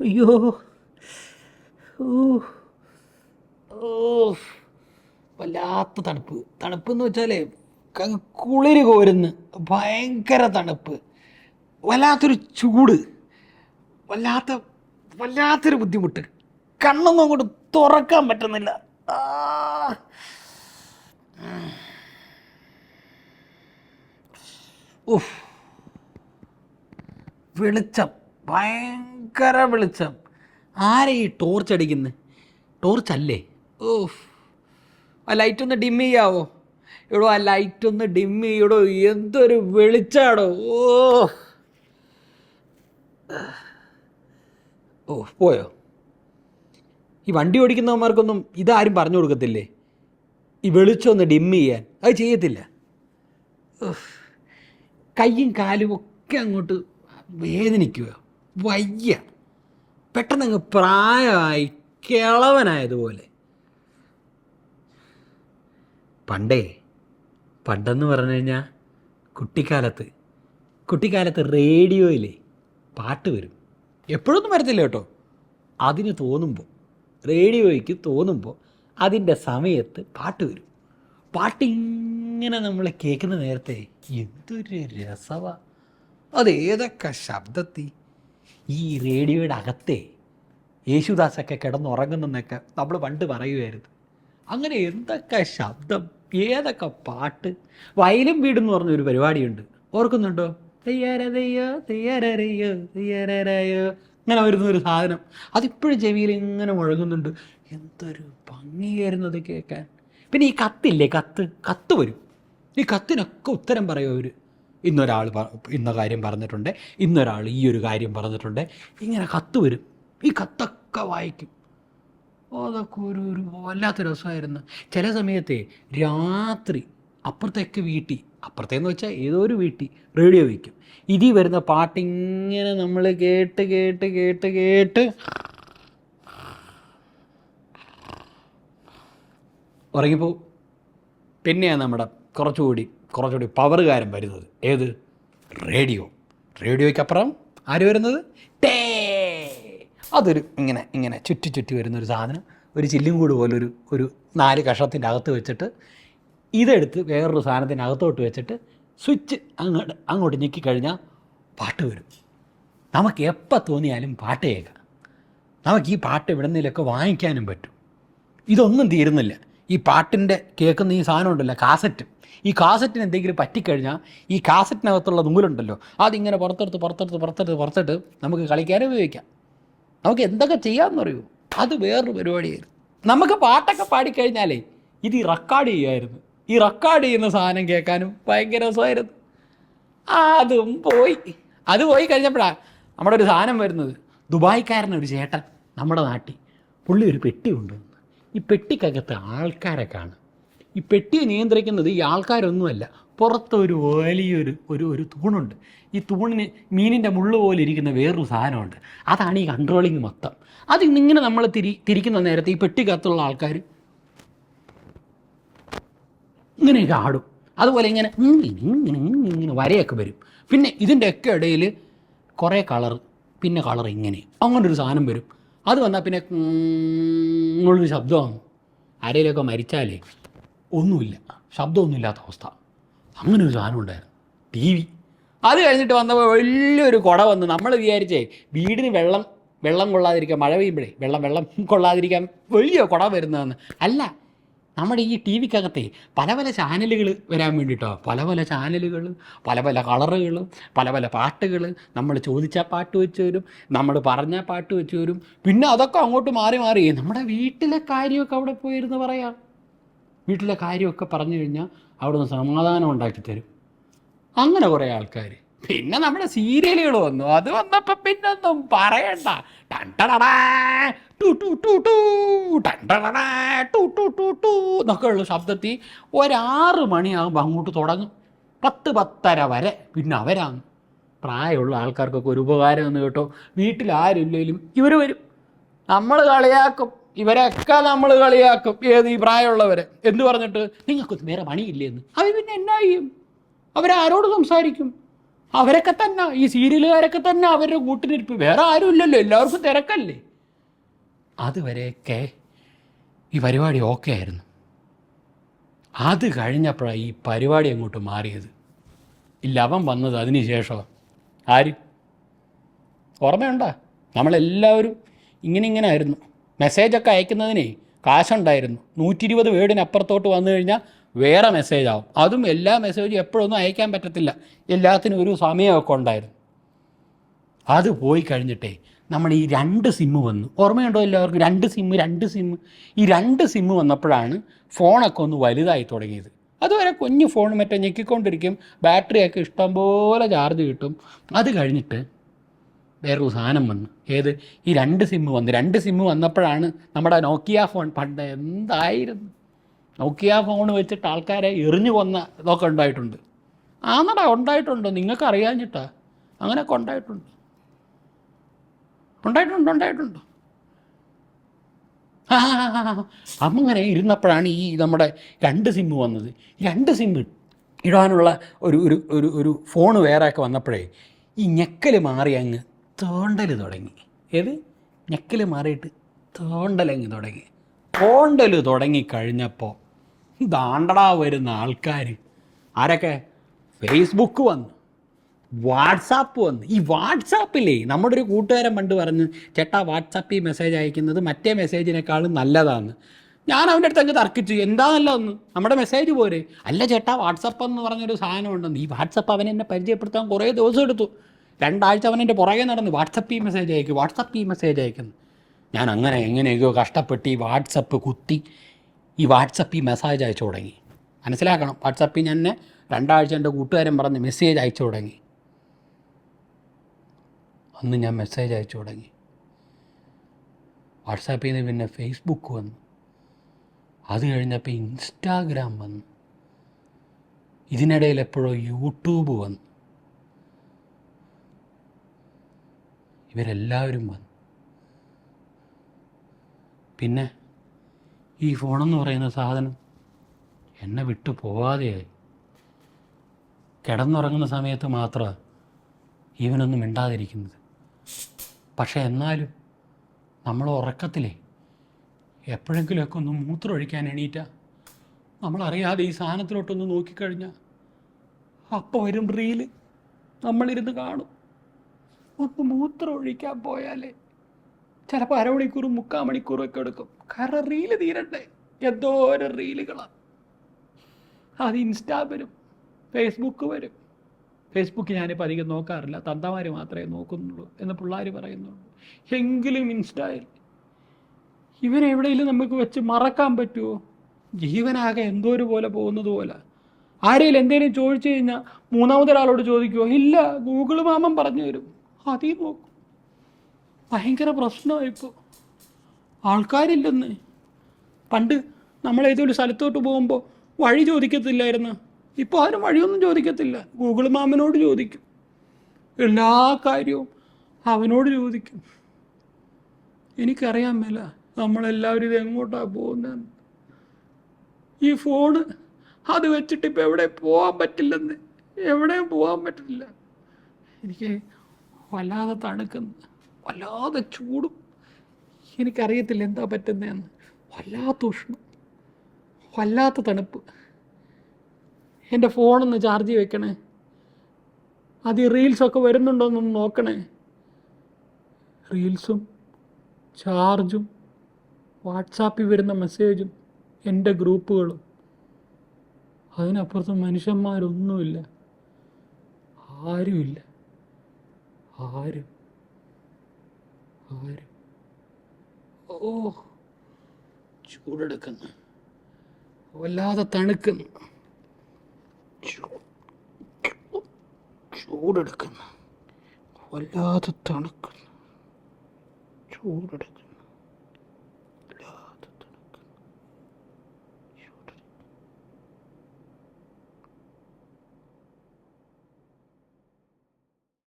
അയ്യോ. ഓ വല്ലാത്ത തണുപ്പ്. തണുപ്പ് എന്ന് വെച്ചാലേ കുളിര് കോരുന്ന്. ഭയങ്കര തണുപ്പ്. വല്ലാത്തൊരു ചൂട്. വല്ലാത്ത വല്ലാത്തൊരു ബുദ്ധിമുട്ട്. കണ്ണൊന്നും അങ്ങോട്ട് തുറക്കാൻ പറ്റുന്നില്ല. വെളിച്ചം. ഭയങ്കര വെളിച്ചം. ആരെ ഈ ടോർച്ച് അടിക്കുന്നത് ടോർച്ച് അല്ലേ? ഓ ആ ലൈറ്റ് ഒന്ന് ഡിം ചെയ്യാവോ? എടോ ആ ലൈറ്റ് ഒന്ന് ഡിം ചെയ്യടോ. എന്തൊരു വെളിച്ചാടോ. ഓ ഓ പോയോ? ഈ വണ്ടി ഓടിക്കുന്നവന്മാർക്കൊന്നും ഇതാരും പറഞ്ഞു കൊടുക്കത്തില്ലേ? ഈ വെളിച്ചം ഒന്ന് ഡിം ചെയ്യാൻ. അത് ചെയ്യത്തില്ല. കയ്യും കാലും ഒക്കെ അങ്ങോട്ട് വേദനിക്കുക വയ്യ. പെട്ടെന്ന് അങ്ങ് പ്രായമായി കിളവനായതുപോലെ. പണ്ടേ പണ്ടെന്ന് പറഞ്ഞു കഴിഞ്ഞാൽ കുട്ടിക്കാലത്ത് കുട്ടിക്കാലത്ത് റേഡിയോയിലെ പാട്ട് വരും. എപ്പോഴൊന്നും വരത്തില്ല കേട്ടോ. അതിന് തോന്നുമ്പോൾ റേഡിയോയ്ക്ക് തോന്നുമ്പോൾ അതിന്റെ സമയത്ത് പാട്ട് വരും. പാട്ടിങ്ങനെ നമ്മൾ കേൾക്കുന്ന നേരത്തെ എന്തൊരു രസവ. അത് ഏതൊക്കെ ശബ്ദത്തി. ഈ റേഡിയോയുടെ അകത്തെ യേശുദാസൊക്കെ കിടന്നുറങ്ങുന്നെന്നൊക്കെ നമ്മൾ പണ്ട് പറയുമായിരുന്നു. അങ്ങനെ എന്തൊക്കെ ശബ്ദം ഏതൊക്കെ പാട്ട് വയലും വീടെന്ന് പറഞ്ഞൊരു പരിപാടിയുണ്ട്. ഓർക്കുന്നുണ്ടോ? തെയ്യാരതയ്യോ തെയ്യാരയ്യോ തെയ്യാരയോ ഇങ്ങനെ വരുന്ന ഒരു സാധനം. അതിപ്പോഴും ചെവിയിൽ ഇങ്ങനെ മുഴങ്ങുന്നുണ്ട്. എന്തൊരു ഭംഗിയായിരുന്നു അത് കേൾക്കാൻ. പിന്നെ ഈ കത്തില്ലേ കത്ത്? കത്ത് വരും. ഈ കത്തിനൊക്കെ ഉത്തരം പറയും അവർ ഇന്നൊരാൾ ഇന്ന കാര്യം പറഞ്ഞിട്ടുണ്ട് ഇന്നൊരാൾ ഈ ഒരു കാര്യം പറഞ്ഞിട്ടുണ്ട്. ഇങ്ങനെ കത്ത് വരും. ഈ കത്തൊക്കെ വായിക്കും. അതൊക്കെ ഒരു ഒരു വല്ലാത്ത രസമായിരുന്നു. ചില സമയത്തെ രാത്രി അപ്പുറത്തേക്ക് വീട്ടിൽ അപ്പുറത്തേന്ന് വെച്ചാൽ ഏതോ ഒരു വീട്ടിൽ റേഡിയോ വയ്ക്കും. ഇതിൽ വരുന്ന പാട്ടിങ്ങനെ നമ്മൾ കേട്ട് കേട്ട് കേട്ട് കേട്ട് ഉറങ്ങിപ്പോവും. പിന്നെയാണ് നമ്മുടെ കുറച്ചുകൂടി കുറച്ചുകൂടി പവറുകാരൻ വരുന്നത്. ഏത്? റേഡിയോ. റേഡിയോയ്ക്കപ്പുറം ആര് വരുന്നത്? ടേ! അതൊരു ഇങ്ങനെ ഇങ്ങനെ ചുറ്റി ചുറ്റി വരുന്നൊരു സാധനം. ഒരു ചില്ലും കൂട് പോലൊരു ഒരു നാല് കഷത്തിന്റെ അകത്ത് വെച്ചിട്ട് ഇതെടുത്ത് വേറൊരു സാധനത്തിന്റെ അകത്തോട്ട് വെച്ചിട്ട് സ്വിച്ച് അങ്ങോട്ട് അങ്ങോട്ട് ഞെക്കിക്കഴിഞ്ഞാൽ പാട്ട് വരും. നമുക്ക് എപ്പോൾ തോന്നിയാലും പാട്ട് കേൾക്കാം. നമുക്ക് ഈ പാട്ട് എവിടെന്നെങ്കിലുമൊക്കെ വാങ്ങിക്കാനും പറ്റും. ഇതൊന്നും തീരുന്നില്ല. ഈ പാട്ടിന്റെ കേൾക്കുന്ന ഈ സാധനം ഉണ്ടല്ലോ കാസറ്റ്. ഈ കാസറ്റിന് എന്തെങ്കിലും പറ്റിക്കഴിഞ്ഞാൽ ഈ കാസറ്റിനകത്തുള്ള നൂലുണ്ടല്ലോ അതിങ്ങനെ പുറത്തെടുത്ത് പുറത്തെടുത്ത് പുറത്തെടുത്ത് പുറത്തെടുത്ത് നമുക്ക് കളിക്കാനും ഉപയോഗിക്കാം. നമുക്ക് എന്തൊക്കെ ചെയ്യാമെന്ന് പറയൂ അത് വേറൊരു പരിപാടിയായിരുന്നു. നമുക്ക് പാട്ടൊക്കെ പാടിക്കഴിഞ്ഞാലേ ഇത് ഈ റെക്കോർഡ് ചെയ്യുമായിരുന്നു ഈ റെക്കോർഡ് ചെയ്യുന്ന സാധനം കേൾക്കാനും ഭയങ്കര രസമായിരുന്നു. അതും പോയി. അത് പോയി കഴിഞ്ഞപ്പോഴാണ് നമ്മുടെ ഒരു സാധനം വരുന്നത്. ദുബായ്ക്കാരനൊരു ചേട്ടൻ നമ്മുടെ നാട്ടിൽ. പുള്ളി ഒരു പെട്ടി കൊണ്ടുവന്നു ഈ പെട്ടിക്കകത്ത് ആൾക്കാരെ കാണും. ഈ പെട്ടിയെ നിയന്ത്രിക്കുന്നത് ഈ ആൾക്കാരൊന്നുമല്ല പുറത്തൊരു വലിയൊരു ഒരു ഒരു തൂണുണ്ട്. ഈ തൂണിന് മീനിന്റെ മുള്ളു പോലെ ഇരിക്കുന്ന വേറൊരു സാധനമുണ്ട്. അതാണ് ഈ കൺട്രോളിങ് മൊത്തം. അത് ഇങ്ങനെ നമ്മൾ തിരി തിരിക്കുന്ന നേരത്തെ ഈ പെട്ടിക്കകത്തുള്ള ആൾക്കാർ ഇങ്ങനെയൊക്കെ ആടും അതുപോലെ ഇങ്ങനെ ഇങ്ങനെ വരയൊക്കെ വരും. പിന്നെ ഇതിന്റെയൊക്കെ ഇടയിൽ കുറേ കളർ പിന്നെ കളർ ഇങ്ങനെ. അങ്ങനൊരു സാധനം വരും. അത് വന്നാൽ പിന്നെ ഉള്ളൊരു ശബ്ദമാണ് ആരെയിലൊക്കെ മരിച്ചാലേ ഒന്നുമില്ല. ശബ്ദമൊന്നുമില്ലാത്ത അവസ്ഥ. അങ്ങനെ ഒരു സാധനം ഉണ്ടായിരുന്നു. T V. അത് കഴിഞ്ഞിട്ട് വന്നപ്പോൾ വലിയൊരു കുട വന്ന് നമ്മൾ വിചാരിച്ചേ വീടിന് വെള്ളം വെള്ളം കൊള്ളാതിരിക്കാൻ മഴ പെയ്യുമ്പോഴേ വെള്ളം വെള്ളം കൊള്ളാതിരിക്കാൻ വലിയ കുട വരുന്നതെന്ന്. അല്ല നമ്മുടെ ഈ ടി വിക്കകത്തെ പല പല ചാനലുകൾ വരാൻ വേണ്ടിയിട്ടോ പല പല ചാനലുകൾ പല പല കളറുകൾ പല പല പാട്ടുകൾ നമ്മൾ ചോദിച്ച പാട്ട് വെച്ച് വരും നമ്മൾ പറഞ്ഞ പാട്ട് വെച്ച് വരും പിന്നെ അതൊക്കെ അങ്ങോട്ട് മാറി മാറി. നമ്മുടെ വീട്ടിലെ കാര്യമൊക്കെ അവിടെ പോയിരുന്ന് പറയാം. വീട്ടിലെ കാര്യമൊക്കെ പറഞ്ഞു കഴിഞ്ഞാൽ അവിടെ നിന്ന് സമാധാനം ഉണ്ടാക്കി തരും. അങ്ങനെ കുറേ ആൾക്കാർ പിന്നെ നമ്മുടെ സീരിയലുകൾ വന്നു. അത് വന്നപ്പോ പിന്നെ ഒന്നും പറയണ്ട. ടണ്ടടടാ, ടു ടു ടു ടു, ടണ്ടടടാ, ടു ടു ടു ടു എന്നൊക്കെ ഉള്ള ശബ്ദത്തിൽ ഒരാറ് മണിയാകുമ്പോൾ അങ്ങോട്ട് തുടങ്ങും. പത്ത് പത്തര വരെ പിന്നെ അവരാണ്. പ്രായമുള്ള ആൾക്കാർക്കൊക്കെ ഒരു ഉപകാരം എന്ന് കേട്ടോ. വീട്ടിൽ ആരും ഇല്ലെങ്കിലും ഇവർ വരും. നമ്മൾ കളിയാക്കും. ഇവരൊക്കെ നമ്മൾ കളിയാക്കും. ഏത് ഈ പ്രായമുള്ളവരെ? എന്ന് പറഞ്ഞിട്ട്? നിങ്ങൾക്കൊന്നും വേറെ പണിയില്ലേ എന്ന്. അവർ പിന്നെ എന്നാ ചെയ്യും? അവരാരോട് സംസാരിക്കും? അവരൊക്കെ തന്നെ ഈ സീരിയലുകാരൊക്കെ തന്നെ അവരുടെ കൂട്ടിനിരിപ്പ്. വേറെ ആരും ഇല്ലല്ലോ എല്ലാവർക്കും തിരക്കല്ലേ? അതുവരെയൊക്കെ ഈ പരിപാടി ഓക്കെ ആയിരുന്നു. അത് കഴിഞ്ഞപ്പോഴാണ് ഈ പരിപാടി അങ്ങോട്ട് മാറിയത്. ഈ അവൻ വന്നത് അതിന് ആര്? ഓർമ്മയുണ്ടോ? നമ്മളെല്ലാവരും ഇങ്ങനെ ഇങ്ങനെ ആയിരുന്നു. മെസ്സേജൊക്കെ അയക്കുന്നതിനേ കാശുണ്ടായിരുന്നു. നൂറ്റി ഇരുപത് വേർഡിനപ്പുറത്തോട്ട് വന്നു കഴിഞ്ഞാൽ വേറെ മെസ്സേജ് ആവും. അതും എല്ലാ മെസ്സേജും എപ്പോഴൊന്നും അയക്കാൻ പറ്റത്തില്ല. എല്ലാത്തിനും ഒരു സമയമൊക്കെ ഉണ്ടായിരുന്നു. അത് പോയി കഴിഞ്ഞിട്ടേ നമ്മൾ ഈ രണ്ട് സിമ്മ് വന്നു. ഓർമ്മയുണ്ടോ എല്ലാവർക്കും? രണ്ട് സിമ്മ് രണ്ട് സിമ്മ് ഈ രണ്ട് സിമ്മ് വന്നപ്പോഴാണ് ഫോണൊക്കെ ഒന്ന് വലുതായി തുടങ്ങിയത്. അതുവരെ കുഞ്ഞു ഫോൺ മറ്റേ ഞെക്കിക്കൊണ്ടിരിക്കും. ബാറ്ററിയൊക്കെ ഇഷ്ടംപോലെ ചാർജ് കിട്ടും. അത് കഴിഞ്ഞിട്ട് വേറൊരു സാധനം വന്നു. ഏത്? ഈ രണ്ട് സിമ്മ് വന്നു. രണ്ട് സിമ്മ് വന്നപ്പോഴാണ് നമ്മുടെ നോക്കിയ ഫോൺ പണ്ട് എന്തായിരുന്നു? നോക്കിയ ഫോൺ വെച്ചിട്ട് ആൾക്കാരെ എറിഞ്ഞു കൊന്ന ഇതൊക്കെ ഉണ്ടായിട്ടുണ്ട്. ആന്നടാ ഉണ്ടായിട്ടുണ്ട്. നിങ്ങൾക്ക് അറിയാഞ്ഞിട്ടാ. അങ്ങനെയൊക്കെ ഉണ്ടായിട്ടുണ്ട്. ഉണ്ടായിട്ടുണ്ട് ഉണ്ടായിട്ടുണ്ട്. അങ്ങനെ ഇരുന്നപ്പോഴാണ് ഈ നമ്മുടെ രണ്ട് സിമ്മ് വന്നത്. രണ്ട് സിമ്മ് ഇടാനുള്ള ഒരു ഒരു ഒരു ഒരു ഫോണ് വേറെയൊക്കെ വന്നപ്പോഴേ ഈ ഞെക്കൽ മാറി അങ്ങ് തോണ്ടൽ തുടങ്ങി. ഏത്? ഞെക്കൽ മാറിയിട്ട് തോണ്ടലങ്ങ് തുടങ്ങി. തോണ്ടൽ തുടങ്ങി കഴിഞ്ഞപ്പോൾ ദാണ്ടടാ വരുന്ന ആൾക്കാർ ആരൊക്കെ? ഫേസ്ബുക്ക് വന്നു. വാട്സാപ്പ് വന്നു. ഈ വാട്സാപ്പിലേ നമ്മുടെ ഒരു കൂട്ടുകാരൻ പണ്ട് പറഞ്ഞ് ചേട്ടാ വാട്സാപ്പിൽ മെസ്സേജ് അയക്കുന്നത് മറ്റേ മെസ്സേജിനേക്കാളും നല്ലതാണ് ഞാൻ അവന്റെ അടുത്ത് അങ്ങ് തർക്കിച്ചു. എന്താ നല്ലതെന്ന്? നമ്മുടെ മെസ്സേജ് പോരെ. അല്ല ചേട്ടാ വാട്സപ്പ് എന്ന് പറഞ്ഞൊരു സാധനം ഉണ്ടെന്ന്. ഈ വാട്സപ്പ് അവൻ എന്നെ പരിചയപ്പെടുത്താൻ കുറേ ദിവസം എടുത്തു. രണ്ടാഴ്ച അവൻ എന്റെ പുറകെ നടന്നു വാട്സപ്പിൽ മെസ്സേജ് അയക്കും വാട്സപ്പിൽ മെസ്സേജ് അയക്കുന്നു. ഞാൻ അങ്ങനെ എങ്ങനെയൊക്കെയോ കഷ്ടപ്പെട്ട് ഈ വാട്സപ്പ് കുത്തി ഈ വാട്സപ്പിൽ മെസ്സേജ് അയച്ചു തുടങ്ങി. മനസ്സിലാക്കണം? വാട്സപ്പിൽ ഞാൻ രണ്ടാഴ്ച എന്റെ കൂട്ടുകാരൻ പറഞ്ഞ് മെസ്സേജ് അയച്ചു തുടങ്ങി. അന്ന് ഞാൻ മെസ്സേജ് അയച്ചു തുടങ്ങി. വാട്സാപ്പിൽ നിന്ന് പിന്നെ ഫേസ്ബുക്ക് വന്നു. അത് കഴിഞ്ഞപ്പോൾ ഇൻസ്റ്റാഗ്രാം വന്നു. ഇതിനിടയിൽ എപ്പോഴോ യൂട്യൂബ് വന്നു. ഇവരെല്ലാവരും വന്നു. പിന്നെ ഈ ഫോണെന്ന് പറയുന്ന സാധനം എന്നെ വിട്ടു പോവാതെയായി കിടന്നുറങ്ങുന്ന സമയത്ത് മാത്രമാണ് ഇവനൊന്നും മിണ്ടാതിരിക്കുന്നത്. പക്ഷേ എന്നാലും നമ്മൾ ഉറക്കത്തിലേ എപ്പോഴെങ്കിലുമൊക്കെ ഒന്ന് മൂത്രമൊഴിക്കാൻ എണീറ്റ. നമ്മളറിയാതെ ഈ സാധനത്തിലോട്ടൊന്ന് നോക്കിക്കഴിഞ്ഞാൽ അപ്പോൾ വരും റീൽ നമ്മളിരുന്ന് കാണും. ഒന്ന് മൂത്രം ഒഴിക്കാൻ പോയാലേ ചിലപ്പോൾ അരമണിക്കൂറും മുക്കാൽ മണിക്കൂറും ഒക്കെ എടുക്കും. കാരണം റീൽ തീരണ്ടേ? എന്തോരം റീലുകളാണ് അത് ഇൻസ്റ്റാ വരും ഫേസ്ബുക്ക് വരും. ഫേസ്ബുക്ക് ഞാനിപ്പോൾ അധികം നോക്കാറില്ല. തന്തമാർ മാത്രമേ നോക്കുന്നുള്ളൂ എന്ന് പിള്ളേർ പറയുന്നുള്ളൂ എങ്കിലും ഇൻസ്റ്റയിൽ. ഇവനെവിടെയെങ്കിലും നമുക്ക് വെച്ച് മറക്കാൻ പറ്റുമോ ജീവനാകെ എന്തോ ഒരു പോലെ പോകുന്നത് പോലെ. ആരെങ്കിലും എന്തെങ്കിലും ചോദിച്ചു കഴിഞ്ഞാൽ മൂന്നാമതൊരാളോട് ചോദിക്കുമോ ഇല്ല ഗൂഗിൾ മാമൻ പറഞ്ഞു തരും. അതീ നോക്കും. ഭയങ്കര പ്രശ്നമായിപ്പോൾ ആൾക്കാരില്ലെന്ന്. പണ്ട് നമ്മൾ ഏതൊരു സ്ഥലത്തോട്ട് പോകുമ്പോൾ വഴി ചോദിക്കത്തില്ലായിരുന്നു. ഇപ്പോൾ ആരും വഴിയൊന്നും ചോദിക്കത്തില്ല. ഗൂഗിൾ മാമനോട് ചോദിക്കും. എല്ലാ കാര്യവും അവനോട് ചോദിക്കും. എനിക്കറിയാൻ മേല നമ്മളെല്ലാവരും ഇത് എങ്ങോട്ടാണ് പോകുന്നതെന്ന്. ഈ ഫോണ് അത് വെച്ചിട്ട് ഇപ്പം എവിടെ പോകാൻ പറ്റില്ലെന്ന്. എവിടെയും പോകാൻ പറ്റില്ല. എനിക്ക് വല്ലാതെ തണുക്കുന്നു. വല്ലാതെ ചൂടും. എനിക്കറിയത്തില്ല എന്താ പറ്റുന്നതെന്ന് വല്ലാത്ത ഉഷ്ണം. വല്ലാത്ത തണുപ്പ്. എന്റെ ഫോണൊന്ന് ചാർജ് വെക്കണേ. അത് ഈ റീൽസൊക്കെ വരുന്നുണ്ടോയെന്നൊന്ന് നോക്കണേ. റീൽസും ചാർജും വാട്സാപ്പിൽ വരുന്ന മെസ്സേജും എന്റെ ഗ്രൂപ്പുകളും. അതിനപ്പുറത്ത് മനുഷ്യന്മാരൊന്നുമില്ല. ആരുമില്ല. ആരും. ആരും. ഓ ചൂടെടുക്കുന്നു. വല്ലാതെ തണുക്കുന്നു. ചൂടെടുക്കുന്നു. വല്ലാതെ തണുക്കുന്നു. ചൂടെടുക്കുന്നു.